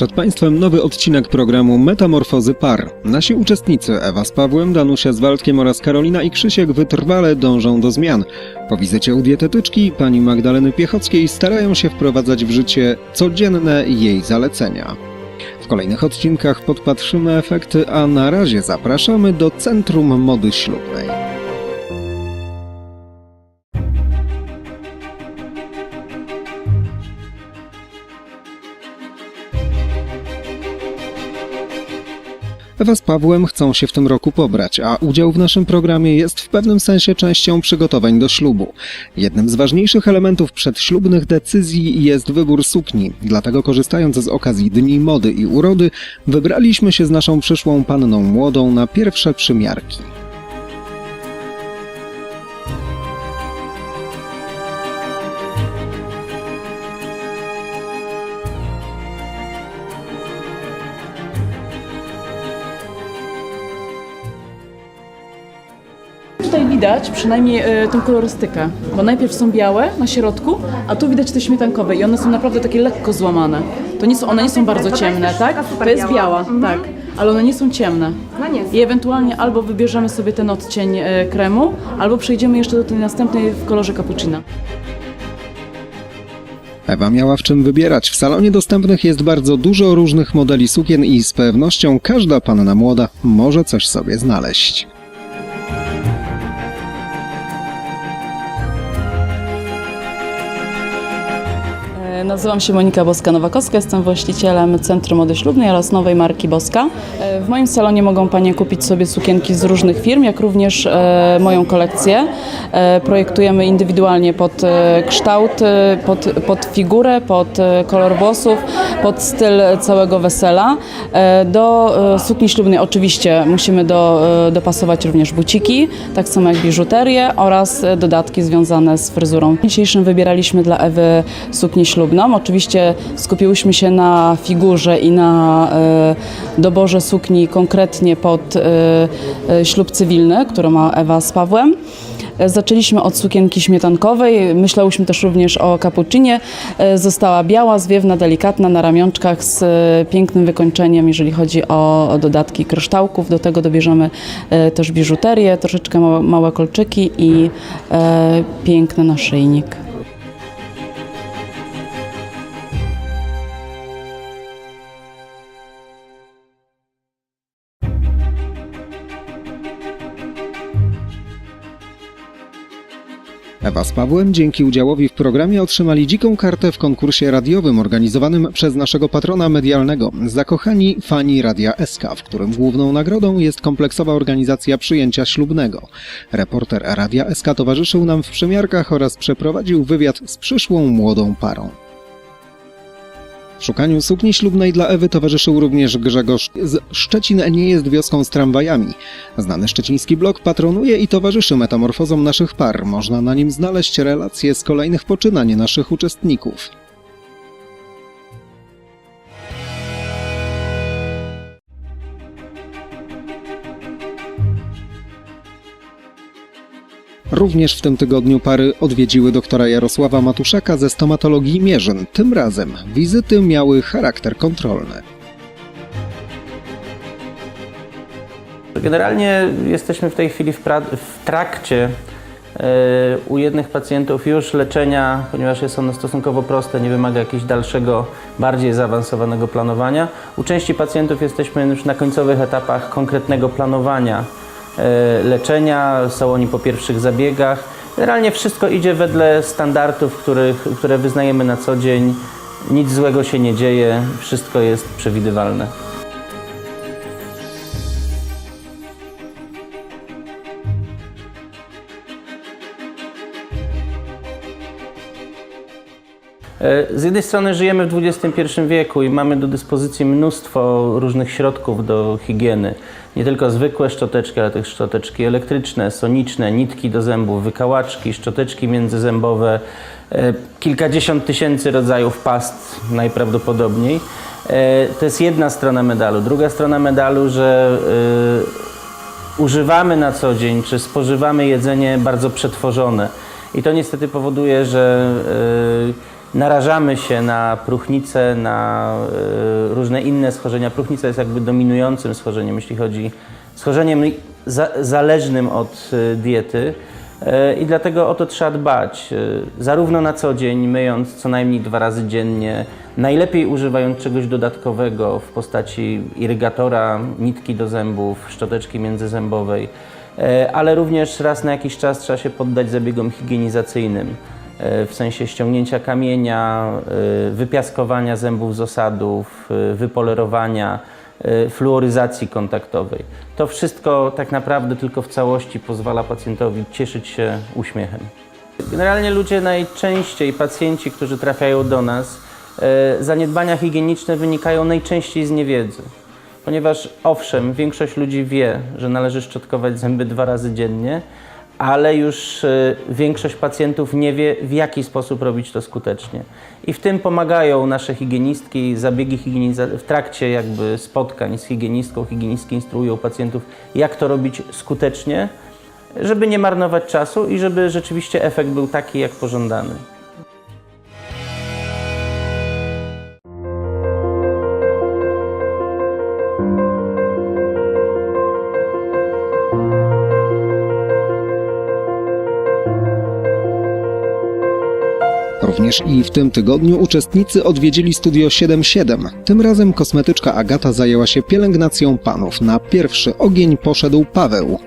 Przed Państwem nowy odcinek programu Metamorfozy Par. Nasi uczestnicy Ewa z Pawłem, Danusia z Waldkiem oraz Karolina i Krzysiek wytrwale dążą do zmian. Po wizycie u dietetyczki pani Magdaleny Piechockiej starają się wprowadzać w życie codzienne jej zalecenia. W kolejnych odcinkach podpatrzymy efekty, a na razie zapraszamy do Centrum Mody Ślubnej. Ewa z Pawłem chcą się w tym roku pobrać, a udział w naszym programie jest w pewnym sensie częścią przygotowań do ślubu. Jednym z ważniejszych elementów przedślubnych decyzji jest wybór sukni, dlatego korzystając z okazji Dni Mody i Urody, wybraliśmy się z naszą przyszłą panną młodą na pierwsze przymiarki. Tutaj widać przynajmniej e, tą kolorystykę, bo najpierw są białe na środku, a tu widać te śmietankowe i one są naprawdę takie lekko złamane. To nie są, one nie są bardzo ciemne, tak? To jest biała. biała, Mhm. tak, ale one nie są ciemne. No nie są. I ewentualnie albo wybierzemy sobie ten odcień e, kremu, albo przejdziemy jeszcze do tej następnej w kolorze cappuccino. Ewa miała w czym wybierać. W salonie dostępnych jest bardzo dużo różnych modeli sukien i z pewnością każda panna młoda może coś sobie znaleźć. Nazywam się Monika Boska-Nowakowska, jestem właścicielem Centrum Mody Ślubnej oraz nowej marki Boska. E, W moim salonie mogą Panie kupić sobie sukienki z różnych firm, jak również e, moją kolekcję. E, Projektujemy indywidualnie pod kształt, pod, pod figurę, pod kolor włosów, pod styl całego wesela. Do sukni ślubnej oczywiście musimy do, dopasować również buciki, tak samo jak biżuterię oraz dodatki związane z fryzurą. Dzisiejszym wybieraliśmy dla Ewy suknię ślubną. Oczywiście skupiłyśmy się na figurze i na e, doborze sukni konkretnie pod e, e, ślub cywilny, który ma Ewa z Pawłem. Zaczęliśmy od sukienki śmietankowej, myślałyśmy też również o cappuccinie. Została biała, zwiewna, delikatna na ramionczkach z pięknym wykończeniem, jeżeli chodzi o, dodatki kryształków. Do tego dobierzemy też biżuterię, troszeczkę małe, kolczyki i piękny naszyjnik. Ewa z Pawłem dzięki udziałowi w programie otrzymali dziką kartę w konkursie radiowym organizowanym przez naszego patrona medialnego Zakochani Fani Radia SK, w którym główną nagrodą jest kompleksowa organizacja przyjęcia ślubnego. Reporter Radia SK towarzyszył nam w przemiarkach oraz przeprowadził wywiad z przyszłą młodą parą. Szukaniu sukni ślubnej dla Ewy towarzyszył również Grzegorz z Szczecin nie jest wioską z tramwajami. Znany szczeciński blog patronuje i towarzyszy metamorfozom naszych par. Można na nim znaleźć relacje z kolejnych poczynań naszych uczestników. Również w tym tygodniu pary odwiedziły doktora Jarosława Matuszaka ze stomatologii Mierzyn. Tym razem wizyty miały charakter kontrolny. Generalnie jesteśmy w tej chwili w, w trakcie e, u jednych pacjentów już leczenia, ponieważ jest ono stosunkowo proste, nie wymaga jakiegoś dalszego, bardziej zaawansowanego planowania. U części pacjentów jesteśmy już na końcowych etapach konkretnego planowania leczenia, są oni po pierwszych zabiegach. Generalnie wszystko idzie wedle standardów, których, które wyznajemy na co dzień. Nic złego się nie dzieje, wszystko jest przewidywalne. Z jednej strony żyjemy w XXI wieku i mamy do dyspozycji mnóstwo różnych środków do higieny. Nie tylko zwykłe szczoteczki, ale też szczoteczki elektryczne, soniczne, nitki do zębów, wykałaczki, szczoteczki międzyzębowe, e, kilkadziesiąt tysięcy rodzajów past najprawdopodobniej. E, To jest jedna strona medalu. Druga strona medalu, że e, używamy na co dzień, czy spożywamy jedzenie bardzo przetworzone. I to niestety powoduje, że e, narażamy się na próchnicę, na e, różne inne schorzenia. Próchnica jest jakby dominującym schorzeniem, jeśli chodzi schorzeniem za, zależnym od e, diety. E, I dlatego o to trzeba dbać, zarówno na co dzień, myjąc co najmniej dwa razy dziennie, najlepiej używając czegoś dodatkowego w postaci irygatora, nitki do zębów, szczoteczki międzyzębowej, ale również raz na jakiś czas trzeba się poddać zabiegom higienizacyjnym, w sensie ściągnięcia kamienia, e, wypiaskowania zębów z osadów, e, wypolerowania, e, fluoryzacji kontaktowej. To wszystko tak naprawdę tylko w całości pozwala pacjentowi cieszyć się uśmiechem. Generalnie ludzie najczęściej, pacjenci, którzy trafiają do nas, e, zaniedbania higieniczne wynikają najczęściej z niewiedzy. Ponieważ owszem, większość ludzi wie, że należy szczotkować zęby dwa razy dziennie, ale już e, większość pacjentów nie wie, w jaki sposób robić to skutecznie. I w tym pomagają nasze higienistki, zabiegi higienizacyjne. W trakcie jakby spotkań z higienistką, higienistki instruują pacjentów, jak to robić skutecznie, żeby nie marnować czasu i żeby rzeczywiście efekt był taki, jak pożądany. Również i w tym tygodniu uczestnicy odwiedzili Studio 77. Tym razem kosmetyczka Agata zajęła się pielęgnacją panów. Na pierwszy ogień poszedł Paweł.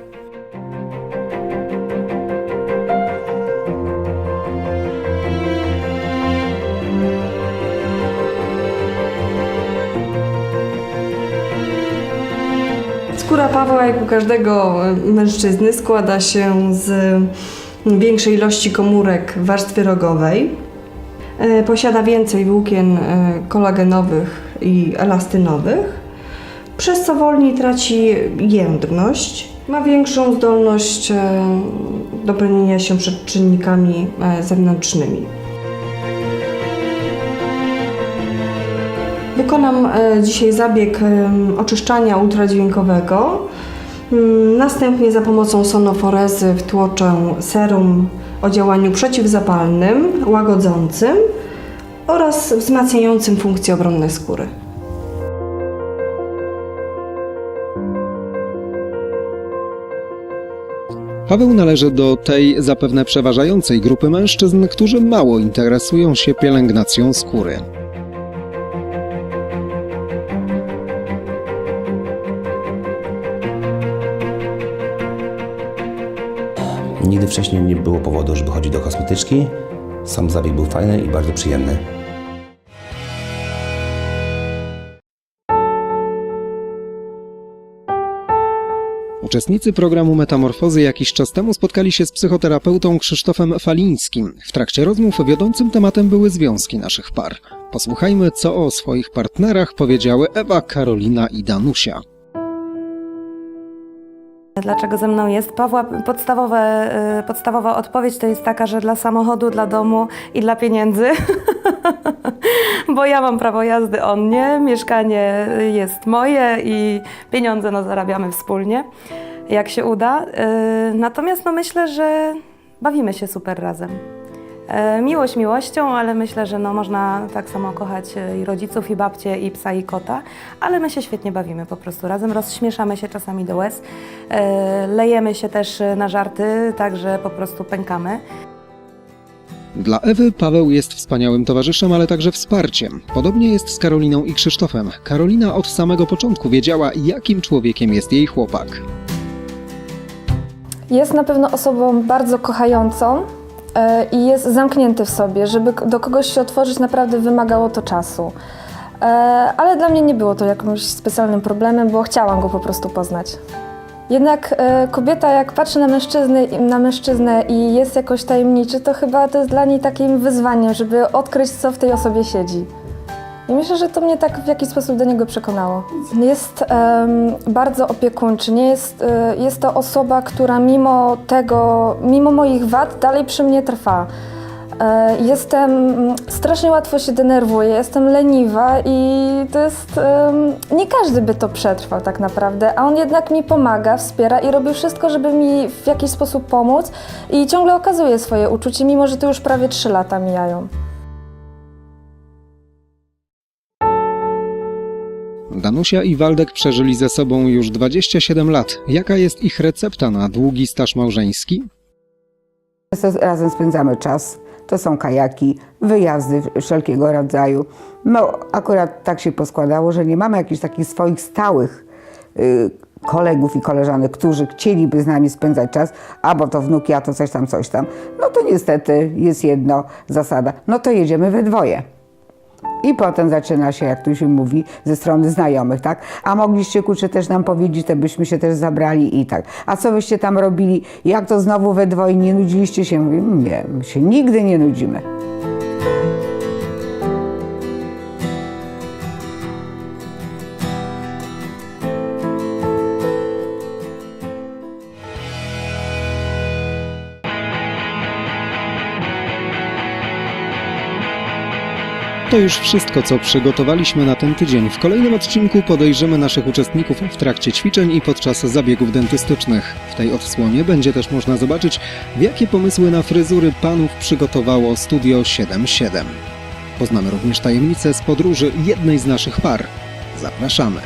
Skóra Pawła, jak u każdego e, mężczyzny, składa się z większej ilości komórek w warstwie rogowej. E, Posiada więcej włókien e, kolagenowych i elastynowych, przez co wolniej traci jędrność. Ma większą zdolność e, do bronienia się przed czynnikami zewnętrznymi. Wykonam dzisiaj zabieg oczyszczania ultradźwiękowego. Mm, Następnie za pomocą sonoforezy wtłoczę serum o działaniu przeciwzapalnym, łagodzącym oraz wzmacniającym funkcje obronne skóry. Paweł należy do tej zapewne przeważającej grupy mężczyzn, którzy mało interesują się pielęgnacją skóry. Nigdy wcześniej nie było powodu, żeby chodzić do kosmetyczki. Sam zabieg był fajny i bardzo przyjemny. Uczestnicy programu Metamorfozy jakiś czas temu spotkali się z psychoterapeutą Krzysztofem Falińskim. W trakcie rozmów wiodącym tematem były związki naszych par. Posłuchajmy, co o swoich partnerach powiedziały Ewa, Karolina i Danusia. Dlaczego ze mną jest? Pawła, podstawowe, y, podstawowa odpowiedź to jest taka, że dla samochodu, dla domu i dla pieniędzy. Bo ja mam prawo jazdy, on nie. Mieszkanie jest moje i pieniądze no, zarabiamy wspólnie, jak się uda. Y, Natomiast no, myślę, że bawimy się super razem. E, Miłość miłością, ale myślę, że no, można tak samo kochać e, i rodziców, i babcię, i psa, i kota, ale my się świetnie bawimy po prostu razem, rozśmieszamy się czasami do łez, e, lejemy się też na żarty, także po prostu pękamy. Dla Ewy Paweł jest wspaniałym towarzyszem, ale także wsparciem. Podobnie jest z Karoliną i Krzysztofem. Karolina od samego początku wiedziała, jakim człowiekiem jest jej chłopak. Jest na pewno osobą bardzo kochającą i jest zamknięty w sobie. Żeby do kogoś się otworzyć, naprawdę wymagało to czasu. E, ale dla mnie nie było to jakimś specjalnym problemem, bo chciałam go po prostu poznać. Jednak e, kobieta, jak patrzy na mężczyznę, na mężczyznę i jest jakoś tajemniczy, to chyba to jest dla niej takim wyzwaniem, żeby odkryć, co w tej osobie siedzi. I myślę, że to mnie tak w jakiś sposób do niego przekonało. Jest bardzo opiekuńczy. Nie jest, e, jest to osoba, która mimo tego, mimo moich wad dalej przy mnie trwa. E, Jestem, strasznie łatwo się denerwuję, jestem leniwa i to jest, nie każdy by to przetrwał tak naprawdę, a on jednak mi pomaga, wspiera i robi wszystko, żeby mi w jakiś sposób pomóc i ciągle okazuje swoje uczucie, mimo że to już prawie trzy lata mijają. Danusia i Waldek przeżyli ze sobą już 27 lat. Jaka jest ich recepta na długi staż małżeński? Razem spędzamy czas. To są kajaki, wyjazdy wszelkiego rodzaju. No, akurat tak się poskładało, że nie mamy jakichś takich swoich stałych y, kolegów i koleżanek, którzy chcieliby z nami spędzać czas, a bo to wnuki, a to coś tam, coś tam. No to niestety jest jedno zasada. No to jedziemy we dwoje. I potem zaczyna się, jak tu się mówi, ze strony znajomych, tak? A mogliście kurczę też nam powiedzieć, to byśmy się też zabrali i tak. A co byście tam robili? Jak to znowu we dwoje nie nudziliście się? Mówię, nie, my się nigdy nie nudzimy. To już wszystko, co przygotowaliśmy na ten tydzień. W kolejnym odcinku podejrzymy naszych uczestników w trakcie ćwiczeń i podczas zabiegów dentystycznych. W tej odsłonie będzie też można zobaczyć, jakie pomysły na fryzury panów przygotowało Studio 77. Poznamy również tajemnice z podróży jednej z naszych par. Zapraszamy.